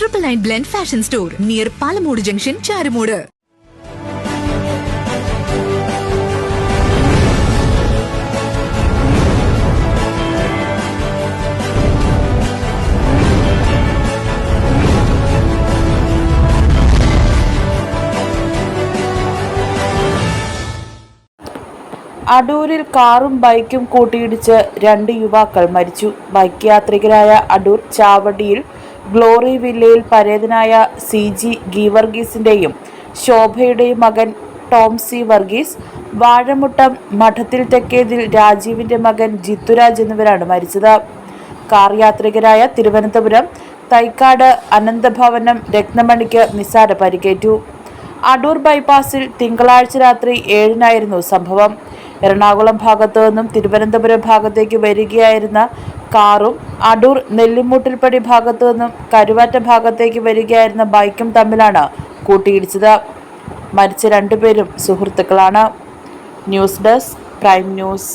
Triple nine blend fashion store near Palamood junction Charummood അടൂരിൽ കാറും ബൈക്കും കൂട്ടിയിടിച്ച് രണ്ട് യുവാക്കൾ മരിച്ചു. ബൈക്ക് യാത്രികരായ അടൂർ ചാവടിയിൽ ഗ്ലോറി വില്ലയിൽ പരേതനായ സി ജി ഗീവർഗീസിന്റെയും ശോഭയുടെയും മകൻ ടോം സി വർഗീസ് വാഴമുട്ടം മഠത്തിൽ തെക്കേതിൽ രാജീവിന്റെ മകൻ ജിത്തുരാജ് എന്നിവരാണ് മരിച്ചത്. കാർ യാത്രികരായ തിരുവനന്തപുരം തൈക്കാട് അനന്തഭവനം രത്നമണിക്ക് നിസ്സാര പരിക്കേറ്റു. അടൂർ ബൈപ്പാസിൽ തിങ്കളാഴ്ച രാത്രി ഏഴിനായിരുന്നു സംഭവം. എറണാകുളം ഭാഗത്തു നിന്നും തിരുവനന്തപുരം ഭാഗത്തേക്ക് വരികയായിരുന്ന കാറും അടൂർ നെല്ലിമൂട്ടിൽപ്പടി ഭാഗത്തു നിന്നും കരുവാറ്റ ഭാഗത്തേക്ക് വരികയായിരുന്ന ബൈക്കും തമ്മിലാണ് കൂട്ടിയിടിച്ചത്. മരിച്ച രണ്ടുപേരും സുഹൃത്തുക്കളാണ്. News desk prime news.